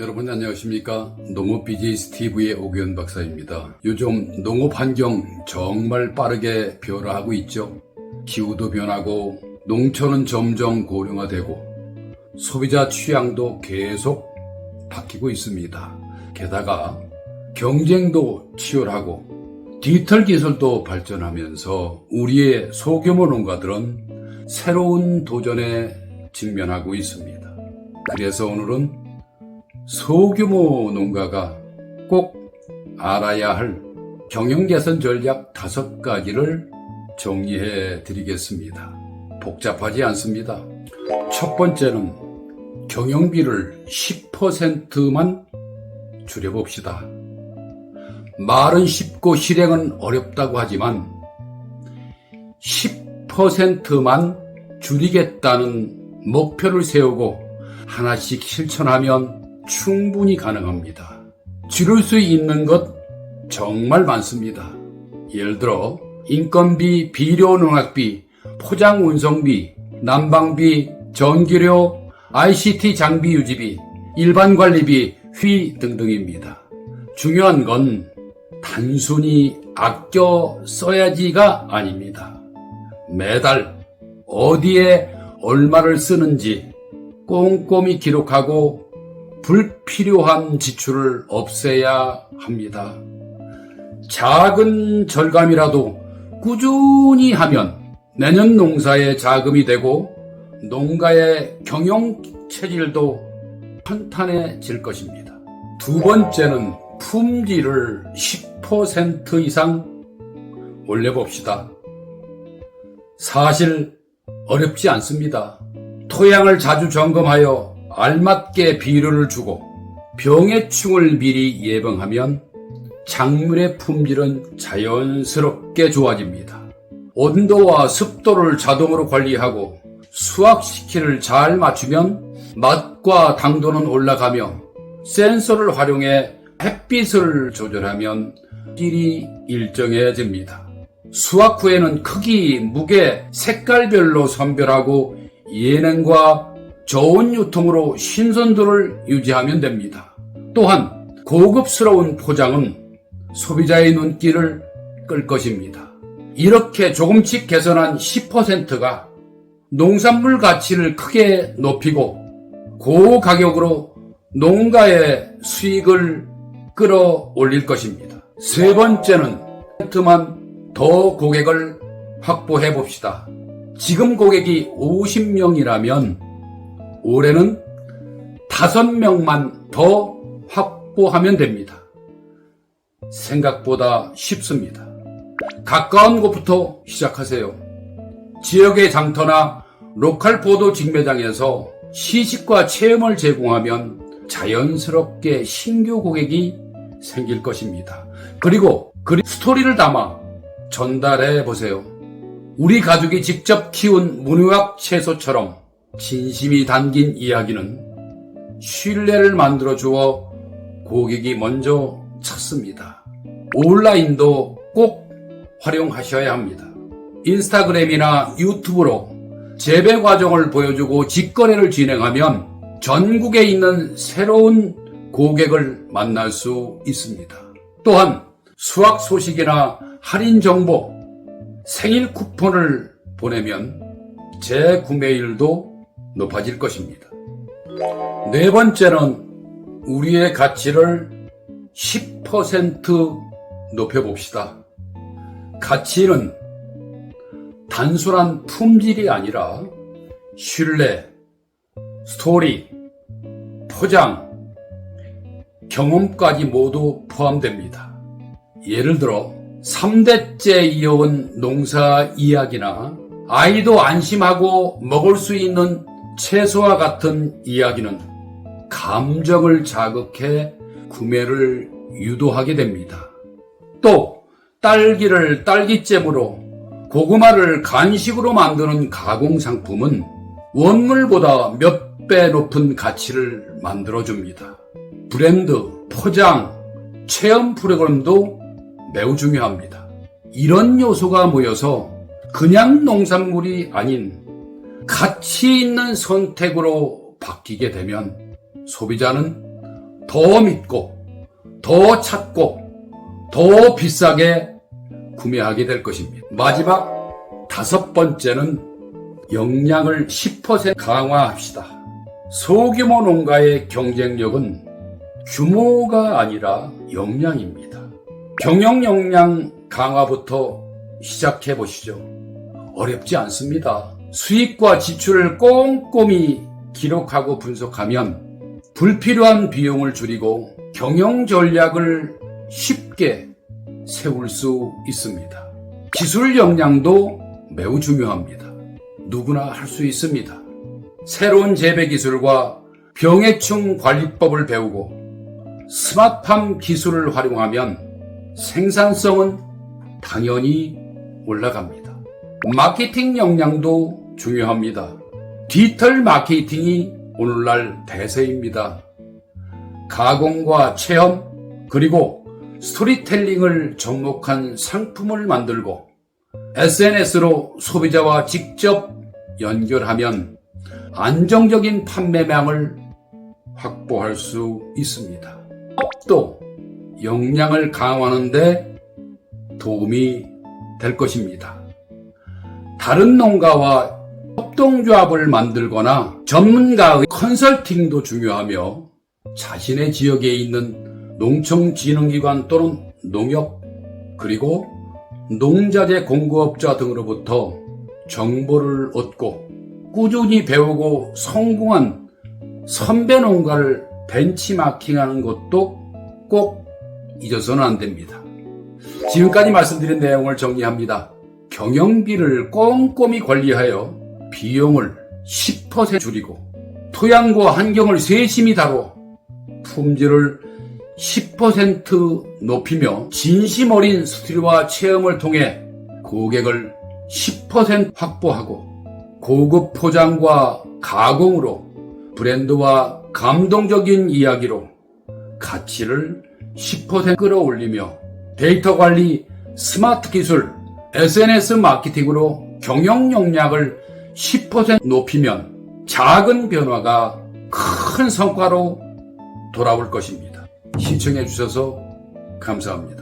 여러분 안녕하십니까? 농업 BJ TV의 오규현 박사입니다. 요즘 농업 환경 정말 빠르게 변화하고 있죠. 기후도 변하고 농촌은 점점 고령화되고 소비자 취향도 계속 바뀌고 있습니다. 게다가 경쟁도 치열하고 디지털 기술도 발전하면서 우리의 소규모 농가들은 새로운 도전에 직면하고 있습니다. 그래서 오늘은 소규모 농가가 꼭 알아야 할 경영 개선 전략 다섯 가지를 정리해 드리겠습니다. 복잡하지 않습니다. 첫 번째는 경영비를 10%만 줄여봅시다. 말은 쉽고 실행은 어렵다고 하지만 10%만 줄이겠다는 목표를 세우고 하나씩 실천하면 충분히 가능합니다. 줄일 수 있는 것 정말 많습니다. 예를 들어 인건비, 비료농약비, 포장 운송비, 난방비, 전기료, ICT 장비 유지비, 일반 관리비, 휘 등등입니다. 중요한 건 단순히 아껴 써야지가 아닙니다. 매달 어디에 얼마를 쓰는지 꼼꼼히 기록하고 불필요한 지출을 없애야 합니다. 작은 절감이라도 꾸준히 하면 내년 농사에 자금이 되고 농가의 경영 체질도 탄탄해질 것입니다. 두 번째는 품질을 10% 이상 올려봅시다. 사실 어렵지 않습니다. 토양을 자주 점검하여 알맞게 비료를 주고 병해충을 미리 예방하면 작물의 품질은 자연스럽게 좋아집니다. 온도와 습도를 자동으로 관리하고 수확 시기를 잘 맞추면 맛과 당도는 올라가며 센서를 활용해 햇빛을 조절하면 질이 일정해집니다. 수확 후에는 크기, 무게, 색깔별로 선별하고 예능과 좋은 유통으로 신선도를 유지하면 됩니다. 또한 고급스러운 포장은 소비자의 눈길을 끌 것입니다. 이렇게 조금씩 개선한 10%가 농산물 가치를 크게 높이고 고가격으로 농가의 수익을 끌어올릴 것입니다. 세 번째는 만더 고객을 확보해 봅시다. 지금 고객이 50명이라면 올해는 5명만 더 확보하면 됩니다. 생각보다 쉽습니다. 가까운 곳부터 시작하세요. 지역의 장터나 로컬 보도 직매장에서 시식과 체험을 제공하면 자연스럽게 신규 고객이 생길 것입니다. 그리고 그 스토리를 담아 전달해 보세요. 우리 가족이 직접 키운 문유학 채소처럼 진심이 담긴 이야기는 신뢰를 만들어 주어 고객이 먼저 찾습니다. 온라인도 꼭 활용하셔야 합니다. 인스타그램이나 유튜브로 재배 과정을 보여주고 직거래를 진행하면 전국에 있는 새로운 고객을 만날 수 있습니다. 또한 수학 소식이나 할인 정보, 생일 쿠폰을 보내면 재구매율도 높아질 것입니다. 네 번째는 우리의 가치를 10% 높여봅시다. 가치는 단순한 품질이 아니라 신뢰, 스토리, 포장, 경험까지 모두 포함됩니다. 예를 들어 3대째 이어온 농사 이야기나 아이도 안심하고 먹을 수 있는 채소와 같은 이야기는 감정을 자극해 구매를 유도하게 됩니다. 또 딸기를 딸기잼으로 고구마를 간식으로 만드는 가공 상품은 원물보다 몇 배 높은 가치를 만들어줍니다. 브랜드, 포장, 체험 프로그램도 매우 중요합니다. 이런 요소가 모여서 그냥 농산물이 아닌 가치 있는 선택으로 바뀌게 되면 소비자는 더 믿고, 더 찾고, 더 비싸게 구매하게 될 것입니다. 마지막 다섯 번째는 역량을 10% 강화합시다. 소규모 농가의 경쟁력은 규모가 아니라 역량입니다. 경영 역량 강화부터 시작해 보시죠. 어렵지 않습니다. 수익과 지출을 꼼꼼히 기록하고 분석하면 불필요한 비용을 줄이고 경영 전략을 쉽게 세울 수 있습니다. 기술 역량도 매우 중요합니다. 누구나 할 수 있습니다. 새로운 재배 기술과 병해충 관리법을 배우고 스마트팜 기술을 활용하면 생산성은 당연히 올라갑니다. 마케팅 역량도 중요합니다. 디지털 마케팅이 오늘날 대세입니다. 가공과 체험, 그리고 스토리텔링을 접목한 상품을 만들고 SNS로 소비자와 직접 연결하면 안정적인 판매량을 확보할 수 있습니다. 또 역량을 강화하는 데 도움이 될 것입니다. 다른 농가와 협동조합을 만들거나 전문가의 컨설팅도 중요하며 자신의 지역에 있는 농촌진흥기관 또는 농협 그리고 농자재 공급업자 등으로부터 정보를 얻고 꾸준히 배우고 성공한 선배 농가를 벤치마킹하는 것도 꼭 잊어서는 안 됩니다. 지금까지 말씀드린 내용을 정리합니다. 경영비를 꼼꼼히 관리하여 비용을 10% 줄이고 토양과 환경을 세심히 다뤄 품질을 10% 높이며 진심 어린 스토리와 체험을 통해 고객을 10% 확보하고 고급 포장과 가공으로 브랜드와 감동적인 이야기로 가치를 10% 끌어올리며 데이터 관리, 스마트 기술, SNS 마케팅으로 경영 역량을 10% 높이면 작은 변화가 큰 성과로 돌아올 것입니다. 시청해 주셔서 감사합니다.